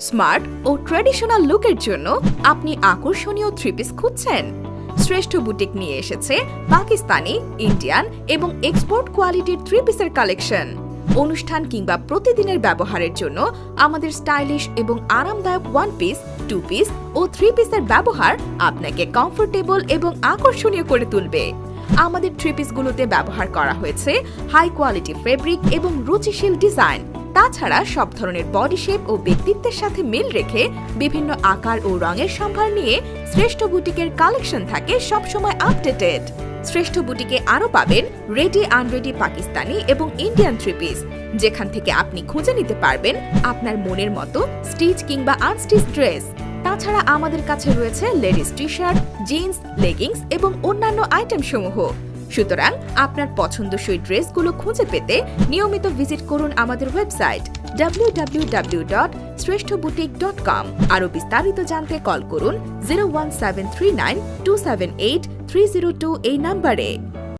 Smart ও traditional লুকের জন্য আপনি আকর্ষণীয় থ্রি পিস খুঁজছেন। শ্রেষ্ঠ বুটিক নিয়ে এসেছে পাকিস্তানি, ইন্ডিয়ান এবং এক্সপোর্ট কোয়ালিটির থ্রি পিসের কালেকশন। অনুষ্ঠান কিংবা প্রতিদিনের ব্যবহারের জন্য আমাদের স্টাইলিশ এবং আরামদায়ক ওয়ান পিস টু পিস ও থ্রি পিসের ব্যবহার আপনাকে কমফোর্টেবল এবং আকর্ষণীয় করে তুলবে। আমাদের থ্রি পিসগুলোতে ব্যবহার করা হয়েছে হাই কোয়ালিটি ফেব্রিক এবং রুচিশীল ডিজাইন তাছাড়া সব ধরনের বডি শেপ ও ব্যক্তিত্বের সাথে মিল রেখে বিভিন্ন আকার ও রঙের সম্ভার নিয়ে শ্রেষ্ঠ বুটিকের কালেকশন থাকে সবসময় আপডেটেড শ্রেষ্ঠ বুটিকে আরও পাবেন রেডি আনরেডি পাকিস্তানি এবং ইন্ডিয়ান থ্রি পিস যেখান থেকে আপনি খুঁজে নিতে পারবেন আপনার মনের মতো স্টিচ কিংবা আনস্টিচ ড্রেস তাছাড়া আমাদের কাছে রয়েছে ladies T shirt jeans leggings এবং অন্যান্য আইটেম সমূহ। সুতরাং আপনার পছন্দসই ড্রেসগুলো খুঁজে পেতে নিয়মিত ভিজিট করুন আমাদের ওয়েবসাইট www.শ্রেষ্ঠবুটিক.com আরও বিস্তারিত জানতে কল করুন zero one seven three nine two seven eight three zero two এই নাম্বারে।